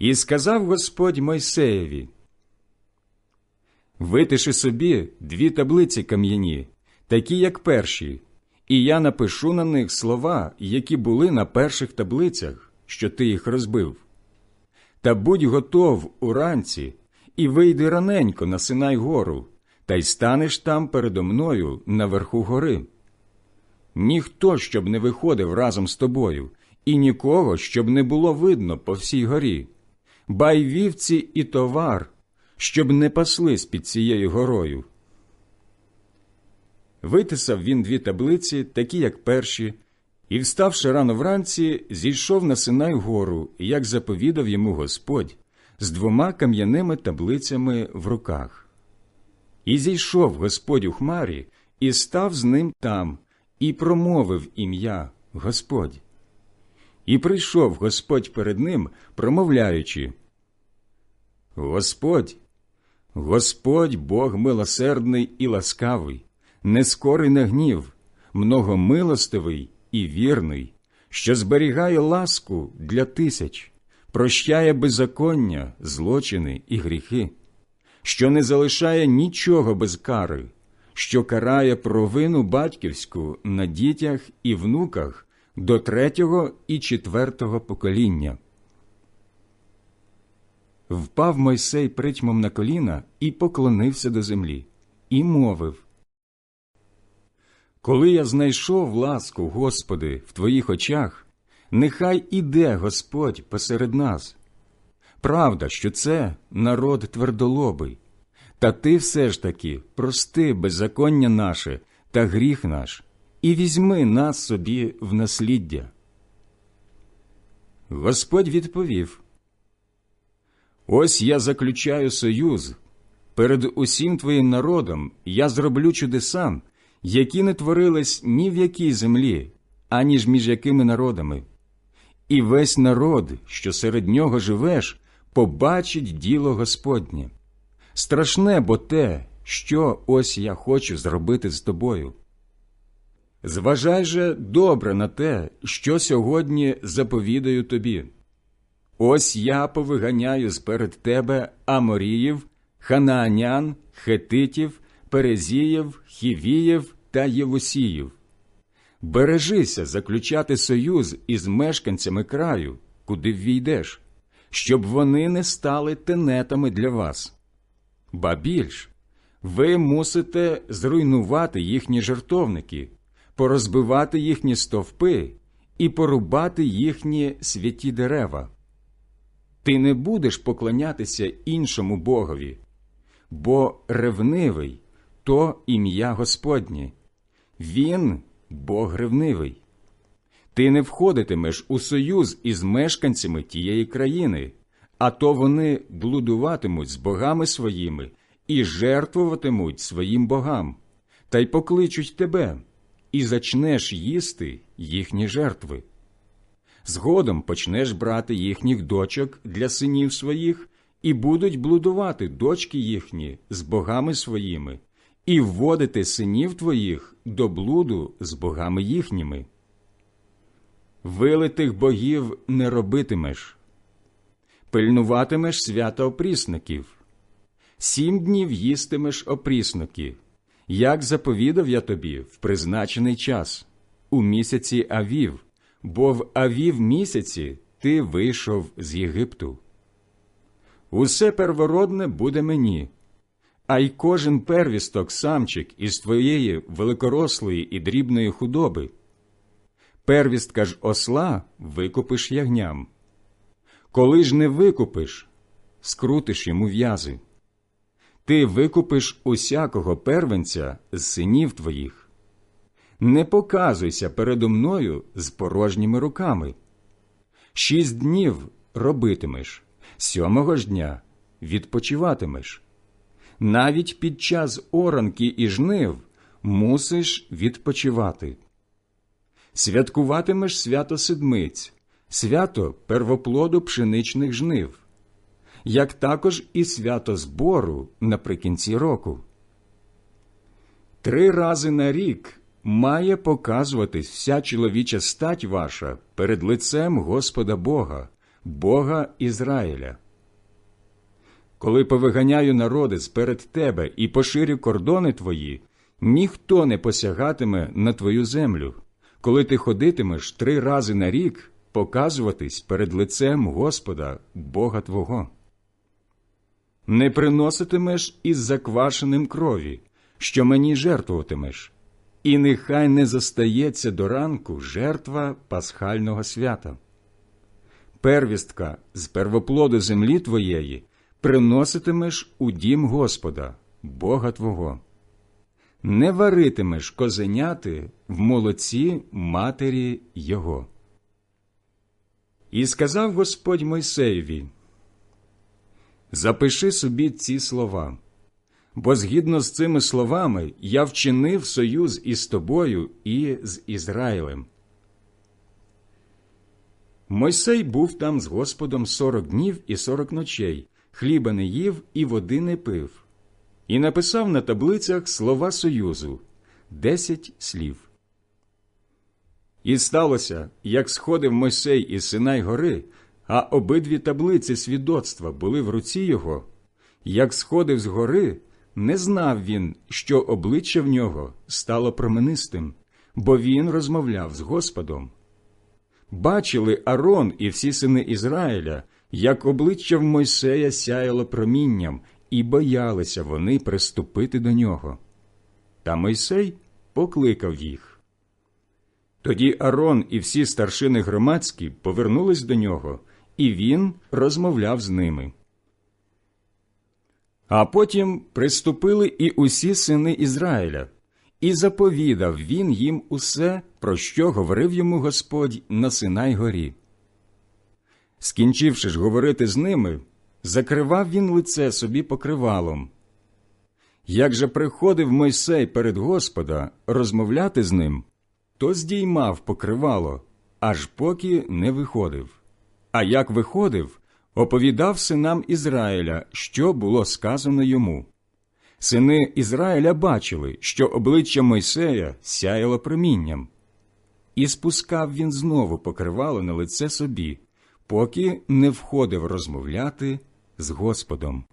І сказав Господь Мойсеєві, Витиши собі дві таблиці кам'яні, такі, як перші, і я напишу на них слова, які були на перших таблицях, що ти їх розбив. Та будь готов уранці, і вийди раненько на Синай гору, та й станеш там передо мною наверху гори. Ніхто щоб не виходив разом з тобою, і нікого, щоб не було видно по всій горі, бай вівці і товар, щоб не паслись під цією горою. Витисав він дві таблиці, такі, як перші, і, вставши рано вранці, зійшов на Синай гору, як заповідав йому Господь, з двома кам'яними таблицями в руках. І зійшов Господь у хмарі, і став з ним там, і промовив ім'я Господь. І прийшов Господь перед ним, промовляючи Господь, Господь Бог милосердний і ласкавий, нескорий на гнів, многомилостивий і вірний, що зберігає ласку для тисяч, прощає беззаконня, злочини і гріхи, що не залишає нічого без кари, що карає провину батьківську на дітях і внуках до третього і четвертого покоління. Впав Мойсей притьмом на коліна і поклонився до землі, і мовив Коли я знайшов ласку, Господи, в Твоїх очах, нехай іде Господь посеред нас. Правда, що це народ твердолобий, та ти все ж таки прости беззаконня наше та гріх наш, і візьми нас собі в насліддя. Господь відповів Ось я заключаю союз. Перед усім твоїм народом я зроблю чудеса, які не творились ні в якій землі, аніж між якими народами. І весь народ, що серед нього живеш, побачить діло Господнє. Страшне бо те, що ось я хочу зробити з тобою. Зважай же добре на те, що сьогодні заповідаю тобі. Ось я повиганяю сперед тебе Аморіїв, Ханаанян, Хетитів, Перезіїв, Хівіїв та Євусіїв. Бережися заключати союз із мешканцями краю, куди ввійдеш, щоб вони не стали тенетами для вас. Ба більш, ви мусите зруйнувати їхні жертовники, порозбивати їхні стовпи і порубати їхні святі дерева. Ти не будеш поклонятися іншому Богові, бо ревнивий то ім'я Господнє, Він Бог ревнивий. Ти не входитимеш у союз із мешканцями тієї країни, а то вони блудуватимуть з богами своїми і жертвуватимуть своїм богам, та й покличуть тебе, і зачнеш їсти їхні жертви. Згодом почнеш брати їхніх дочок для синів своїх, і будуть блудувати дочки їхні з богами своїми, і вводити синів твоїх до блуду з богами їхніми. Вилитих богів не робитимеш, пильнуватимеш свята опрісників, сім днів їстимеш опрісники, як заповідав я тобі в призначений час, у місяці Авів бо в авів місяці ти вийшов з Єгипту. Усе первородне буде мені, а й кожен первісток самчик із твоєї великорослої і дрібної худоби. Первістка ж осла викупиш ягням. Коли ж не викупиш, скрутиш йому в'язи. Ти викупиш усякого первенця з синів твоїх не показуйся передо мною з порожніми руками. Шість днів робитимеш, сьомого ж дня відпочиватимеш. Навіть під час оранки і жнив мусиш відпочивати. Святкуватимеш свято седмиць, свято первоплоду пшеничних жнив, як також і свято збору наприкінці року. Три рази на рік має показуватись вся чоловіча стать ваша перед лицем Господа Бога, Бога Ізраїля. Коли повиганяю народи сперед тебе і поширю кордони твої, ніхто не посягатиме на твою землю, коли ти ходитимеш три рази на рік показуватись перед лицем Господа, Бога Твого. Не приноситимеш із заквашеним крові, що мені жертвуватимеш, і нехай не застається до ранку жертва пасхального свята. Первістка з первоплоду землі твоєї приноситимеш у дім Господа, Бога Твого. Не варитимеш козеняти в молоці матері Його. І сказав Господь Мойсеєві, Запиши собі ці слова, бо згідно з цими словами я вчинив союз із тобою і з Ізраїлем. Мойсей був там з Господом сорок днів і сорок ночей, хліба не їв і води не пив, і написав на таблицях слова Союзу десять слів. І сталося, як сходив Мойсей із Синай гори, а обидві таблиці свідоцтва були в руці його, як сходив з гори, не знав він, що обличчя в нього стало променистим, бо він розмовляв з Господом. Бачили Арон і всі сини Ізраїля, як обличчя в Мойсея сяяло промінням, і боялися вони приступити до нього. Та Мойсей покликав їх. Тоді Арон і всі старшини громадські повернулись до нього, і він розмовляв з ними. А потім приступили і усі сини Ізраїля, і заповідав він їм усе, про що говорив йому Господь на Синай горі. Скінчивши ж говорити з ними, закривав він лице собі покривалом. Як же приходив Мойсей перед Господа розмовляти з ним, то здіймав покривало, аж поки не виходив. А як виходив, оповідав синам Ізраїля, що було сказано йому. Сини Ізраїля бачили, що обличчя Мойсея сяяло промінням, і спускав він знову покривало на лице собі, поки не входив розмовляти з Господом.